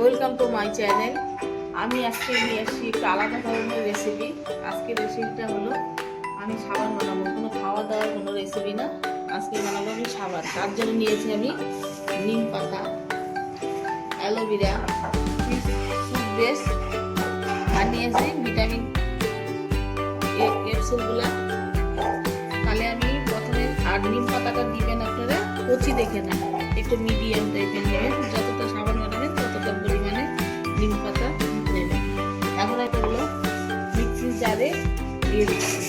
Welcome to my channel আমি আজকে নিয়ে আসছি একটু আলাদা ধরনের রেসিপি আজকে রেসিপিটা হলো, আমি সাবান বানাবো। কোনো খাওয়া দাওয়ার কোনো রেসিপি না। আজকে বানাবো আমি সাবান। তার জন্য নিয়েছি আমি নিম পাতা, অ্যালোভেরা বেস আর নিয়েছি ভিটামিন ক্যাপসুলগুলো তাহলে আমি প্রথমে আর নিম পাতাটা দিবেন আপনারা, কচি দেখে না একটু মিডিয়াম টাইপের নেবেন যতটা নিম পাতা এখন এটা হলো মিক্সির জারে দিয়ে দিচ্ছি।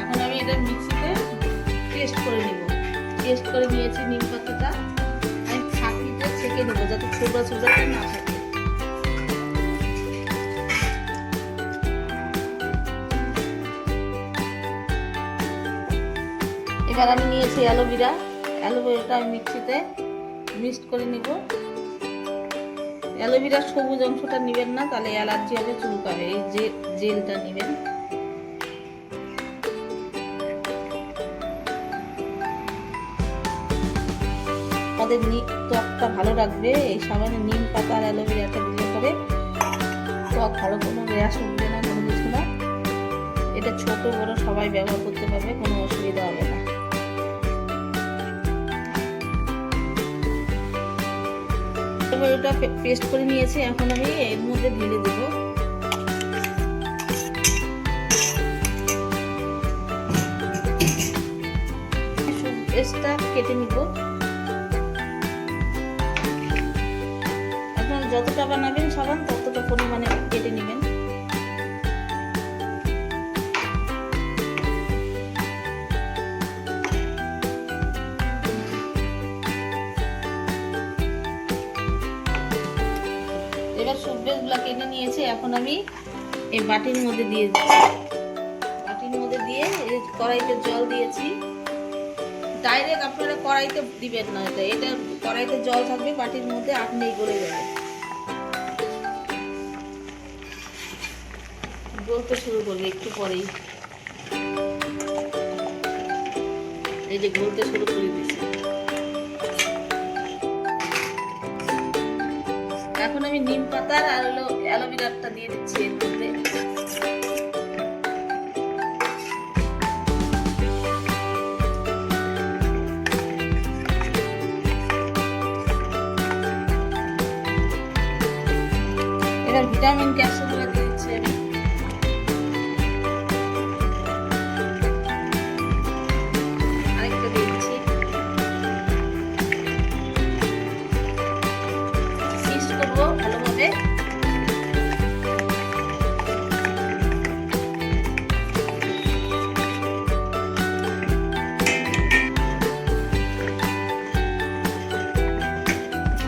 এখন আমি এটা মিক্সিতে পেস্ট করে নেব। পেস্ট করে নিয়েছি নিম পাতাটা। আমি ছাঁকনিতে ছেঁকে নেব যাতে ছোবড়া ছোবড়াটা না থাকে। এবার আমি নিয়েছি, অ্যালোভেরা। অ্যালোভেরাটা আমি মিক্সিতে মিক্সড করে নিব। অ্যালোভেরার সবুজ অংশটা নেবেন না, তাহলে অ্যালার্জি হবে, চুলকাবে। এই যে জেলটা নেবেন। আমাদের ত্বকটা ভালো রাখবে। এই সাবানে নিম পাতা আর অ্যালোভেরাটা দিলে পরে ত্বক ভালো কোনো র্যাশ উঠবে না, কোনো কিছু না। এটা ছোট, বড় সবাই ব্যবহার করতে পারবে, কোনো অসুবিধা হবে না। এবার ওটা পেস্ট করে নিয়েছি, এখন আমি এর মধ্যে ঢেলে দেব। পেস্টটা কেটে নিব। আপনারা যতটা বানাবেন সাবান ততটা পরিমাণে এখন আমি এই বাটির মধ্যে দিয়ে দিচ্ছি। বাটির মধ্যে দিয়ে কড়াইতে জল দিয়েছি। ডাইরেক্ট আপনারা কড়াইতে দিবেন না এটা। এটা কড়াইতে জল থাকবে, বাটির মধ্যে আপনিই গলে যাবে গলতে শুরু করবে একটু পরেই। এই যে গলতে শুরু করে দিচ্ছে আমি নিম পাতার আর হলো অ্যালোভেরাটা দিয়ে দিচ্ছি এর মধ্যে। এরা ভিটামিন ক্যাপসুলগুলো ভালোভাবে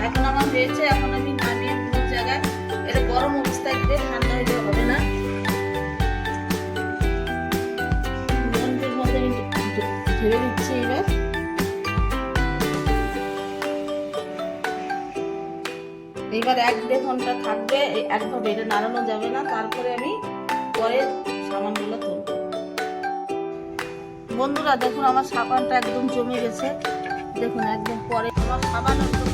এখন আমার হয়েছে এবার এক দেড় ঘণ্টা থাকবে একভাবে এটা নাড়ানো যাবে না, তারপরে আমি পরে সাবানগুলো তুলব। বন্ধুরা, দেখুন আমার সাবানটা একদম জমে গেছে। দেখুন, একদম পরে আমার সাবান একদম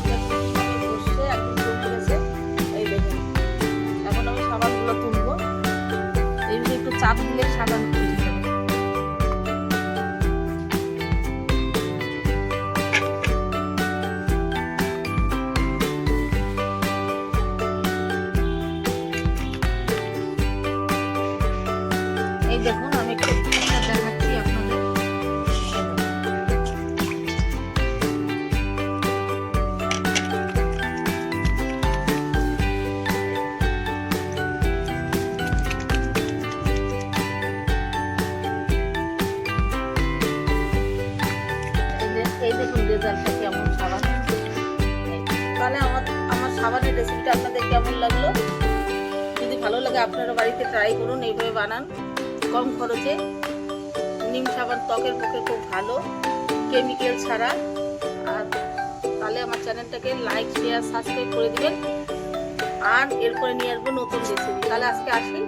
একদম এখন আমি সাবানগুলো একটু চাপ দিলে সাবান দেখুন, আমি একটু দেখাচ্ছি আপনাদের। এই দেখুন রেজাল্টটা কেমন সাবান। তাহলে আমার আমার সাবানের রেসিপিটা আপনাদের কেমন লাগল? যদি ভালো লাগে আপনারা বাড়িতে ট্রাই করুন, এইভাবে বানান। কম খরচে নিম সাবান ত্বকের পক্ষে খুব ভালো কেমিক্যাল ছাড়া। আর তাহলে আমার চ্যানেলটাকে লাইক শেয়ার সাবস্ক্রাইব করে দিবেন। আর এরপরে নিয়ে আসব নতুন রেসিপি তাহলে আজকে আসি।